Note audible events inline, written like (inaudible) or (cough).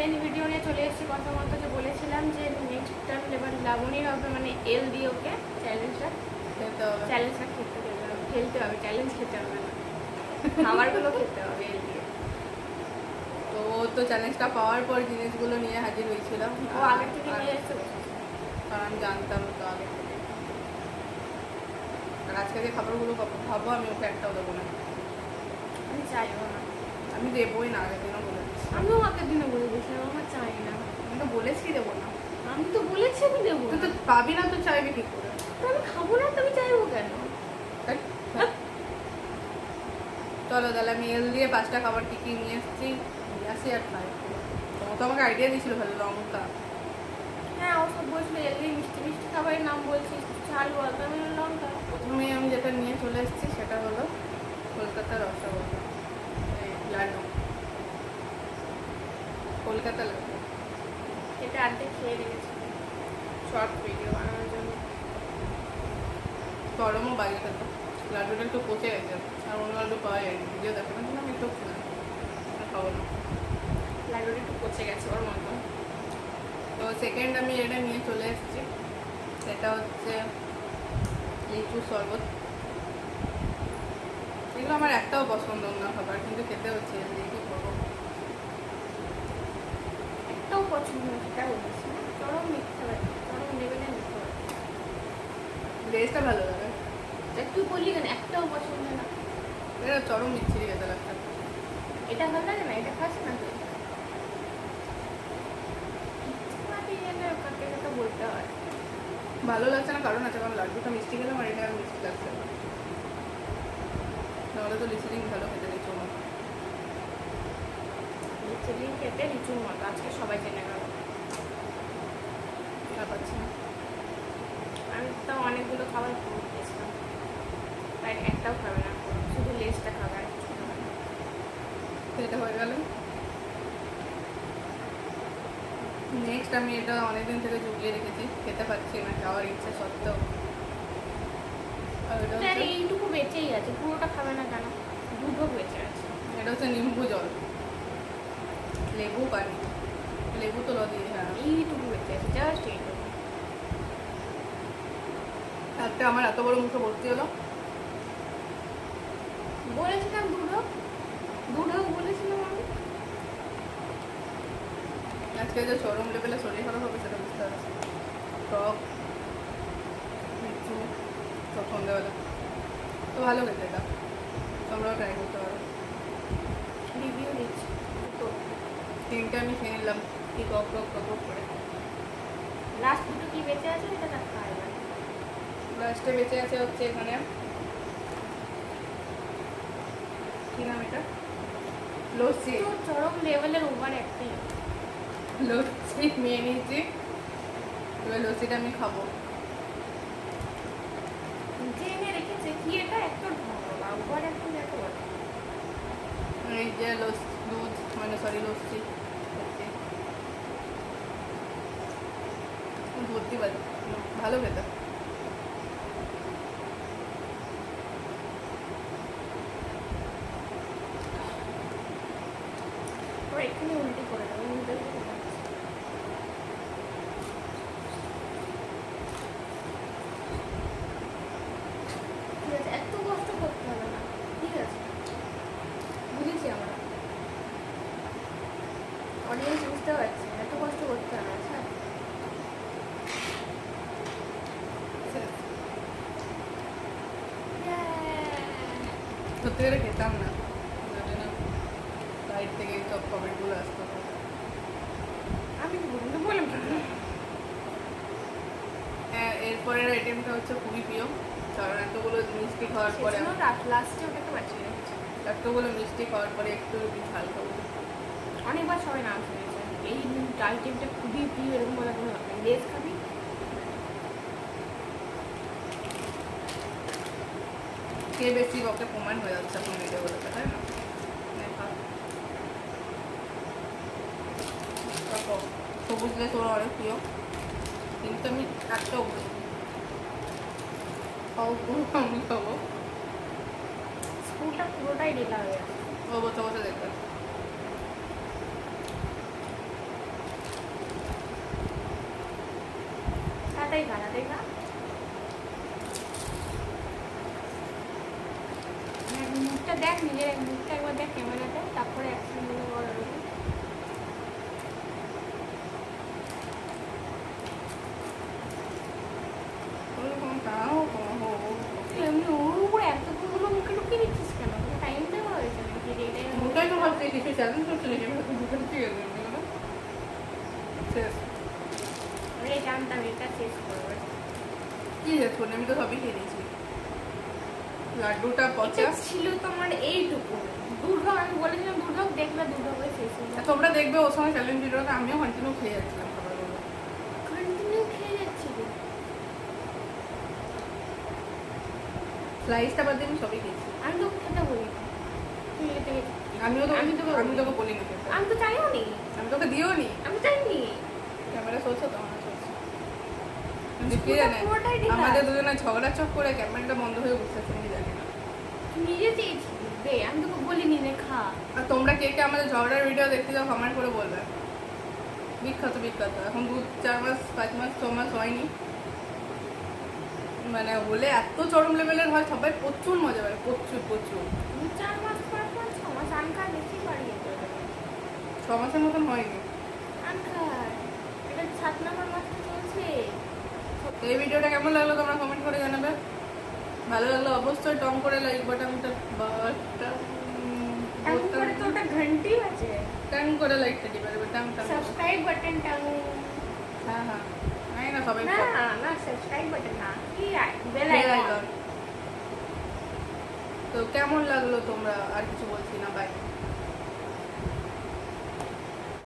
Challenge video নিয়ে চলে এসেছি। যে বলেছিলাম যে নেক্সট টাইম এবার লাবণীর হবে মানে এল দিয়ে ওকে চ্যালেঞ্জটা হবে চ্যালেঞ্জটা খেতে দেবে না, খেলতে হবে চ্যালেঞ্জ খেতে হবে না। (laughs) খাবারগুলো খেতে হবে এল দিয়ে। তো ও তো চ্যালেঞ্জটা পাওয়ার পর জিনিসগুলো নিয়ে হাজির হয়েছিল। ও আগে থেকে নিয়ে এসে কারণ আমি জানতাম তো আগে থেকে। আর আজকে যে খাবারগুলো খাবো- আমি ওকে একটাও দেবো না। আমি চাইব না। আমি দেবোই না আগের দিনও বলে। আমিও আগের দিনে বলে দিয়েছিলাম আমার চাই না। আমি তো বলেছি দেবো না। আমি তো বলেছি আমি দেবো তুই তো পাবি না তো চাইবি কি করে? তো আমি খাব না তো আমি চাইব কেন? চলো তাহলে আমি এল দিয়ে পাঁচটা খাবার কি কি নিয়ে এসেছি। নিয়ে আসি আর খাই। তো ও তো আমাকে আইডিয়া দিয়েছিল ভালো লঙ্কা। হ্যাঁ ও সব বলছিল এল দিয়ে মিষ্টি মিষ্টি খাবারের নাম বলছিস ঝাল বলতো আমি লঙ্কা। প্রথমে আমি যেটা নিয়ে চলে এসেছি সেটা হলো কলকাতা রসগোল্লা এই লাড্ডু কলকাতা লাড্ডু এটা অর্ধেক খেয়ে রেখেছি। শর্ট ভিডিও বানানোর জন্য। গরমও বাজে তো। লাড্ডুটা একটু পচে গেছে। আর অন্য লাড্ডু পাওয়া যায়নি। ভিডিও দেখো না আমি একটু খেলাম। আর খাব না। লাড্ডুটা একটু পচে গেছে ওর মতো তো সেকেন্ড আমি এটা নিয়ে চলে এসেছি। সেটা হচ্ছে লিচু শরবত। এগুলো আমার একটাও পছন্দ না খাবার কিন্তু খেতে হচ্ছে। এমনি কি করব একটাও পছন্দ না সেটা বলেছি না চরম মিথ্যা লাগে চরম লেভেলে মিথ্যা লাগে টেস্টটা ভালো লাগে তুই বললি কেন? একটাও পছন্দ না। এটা চরম মিচ্ছিরি খেতে লাগছে। এটা ভালো লাগে না? এটা খাস না তুই? বলতে হয়। ভালো লাগছে না কারণ আছে কারণ লাড্ডুটা মিষ্টি খেলাম আর এটা মিষ্টি লাগছে না। নাহলে তো লিচিডিং ভালো খেতে। লিচুলি খেতে লিচুর মতো আজকে সবাই জেনে গেল। আমি তো অনেকগুলো খাবার পুরো দিয়েছিলাম তাই একটাও খাবে না শুধু লেসটা খাবে আর কিছু খাবে না। এটা হয়ে গেল। নেক্সট আমি এটা অনেকদিন থেকে জুগিয়ে রেখেছি খেতে পাচ্ছি না খাওয়ার ইচ্ছা সত্ত্বেও। এইটুকু বেঁচেই আছে পুরোটা খাবে না কেন? দুটো বেঁচে আছে। এটা হচ্ছে নিম্বু জল। লেবু পানি। লেবু তো দিয়ে হ্যাঁ এইটুকু বেঁচে আছে জাস্ট এইটুকু। একটা আমার এত বড় মুখে ভর্তি হলো। বলেছিলাম দুটো। দুটো বলেছিলাম আমি। আজকে যে চরম লেভেলে শরীর খারাপ হবে সেটা বুঝতে পারছি। টক মিঠু সব সন্ধ্যাবেলা তো ভালো খেতে এটা। তোমরাও ট্রাই করতে পারো। রিভিউ দিচ্ছি। দুটো। তিনটে আমি খেয়ে নিলাম। কি টক টক টক করে। লাস্ট দুটো কি বেঁচে আছে এটা না না লাস্টে বেঁচে আছে হচ্ছে এখানে। কি নাম এটা? লস্যি। তো চরম লেভেলের ওভার অ্যাক্টিং লস্যি নিয়ে নিয়েছি। এবার লস্যিটা আমি খাব। জেনে রেখেছে কি এটা? একটা ঢঙ্গলা ওভার অ্যাক্টিং এত বড়। এই যে লস দুধ মানে সরি লস্যি হচ্ছে ভর্তি বাজে ভালো খেতে এখানে উল্টি করে এত কষ্ট করতে হবে না, ঠিক আছে? বুঝেছি আমরা। অডিয়েন্স বুঝতে পারছি এত কষ্ট করতে হবে না আচ্ছা সত্যি করে খেতাম না। সাইড থেকে সব কমেন্টগুলো আসতো। আমি বললাম? হ্যাঁ এরপরের আইটেমটা হচ্ছে খুবই প্রিয়। কারণ এতগুলো মিষ্টি খাওয়ার পরে লাস্টে ওটাকে বাঁচিয়ে রেখেছি। এতগুলো মিষ্টি খাওয়ার পরে একটু একটু ঝাল খাব অনেকবার সবাই নাম শুনেছে এই আইটেমটা খুবই প্রিয় এরকম বলে কোনো লেস খাবি কে বেশি ওকে প্রমাণ হয়ে যাচ্ছে এখন ভিডিওগুলোতে তাই না? সবুজ লেস ওরা অনেক প্রিয়। কিন্তু আমি একটা আমি খাব স্কুলটা পুরোটাই ডেলা হয়ে গেছে। ও বসে বসে দেখবে। তাড়াতাড়ি খানা তাড়াতাড়ি খা নাকি? আমি ভাবছি দুটো ঠিক আছে এগুলো। শেষ। আমি এই জানতাম এটা শেষ করব। কি শেষ করলি আমি তো সবই খেয়ে দিয়েছি লাড্ডুটা পচা। ছিল তোমার এইটুকু। আমি বলেছিলাম দুর্ভোগ দেখবে দুর্ভোগ শেষ তোমরা দেখবে ওর সঙ্গে চ্যালেঞ্জ ভিডিওটা আমিও কন্টিনিউ খেয়ে যাচ্ছিলাম খাবারগুলো কন্টিনিউ খেয়ে যাচ্ছি স্লাইসটা বাদ দিয়ে সবই খেয়েছি। আমি তো খেতে বলি না। তুই খেতে গেছিস। আমিও তো আমি আমি তোকে বলিনি। খেতে আমি তো চাইও নি। আমি তোকে দিও নি। আমি চাইনি। ক্যামেরা চলছে তো আমার চলছে আমাদের দুজনে ঝগড়া চক করে ক্যামেরাটা বন্ধ হয়ে বসে আছে আমি জানি না তুই নিজে চেয়েছিস দে আমি তোকে বলিনি নে খা। আর তোমরা কে কে আমাদের ঝগড়ার ভিডিও দেখতে যাও কমেন্ট করে বলবে। বিখ্যাত বিখ্যাত। এখন দু চার মাস পাঁচ মাস ছ মাস হয়নি। মানে হলে এত চরম লেভেলের হয় সবাই প্রচুর মজা পায় প্রচুর প্রচুর। দু চার মাস পর পর ছ মাস আনকার বেশি বাড়িয়ে ছ মাসের মতন হয়নি। আনকার এটা সাত নম্বর মাসটা চলছে। এই ভিডিওটা কেমন লাগল তোমরা কমেন্ট করে জানাবে? ভালো লাগল অবশ্যই টং করে লাইক বাটনটা বাটন টাং করে তো ওটা ঘন্টি আছে টাং করে লাইকটা দিবে দেবে টাং টাং সাবস্ক্রাইব বাটন টাং। হ্যাঁ হ্যাঁ। নাই না সবাই না না সাবস্ক্রাইব বাটন না কি বেল আইকন তো কেমন লাগল তোমরা? আর কিছু বলছি না বাই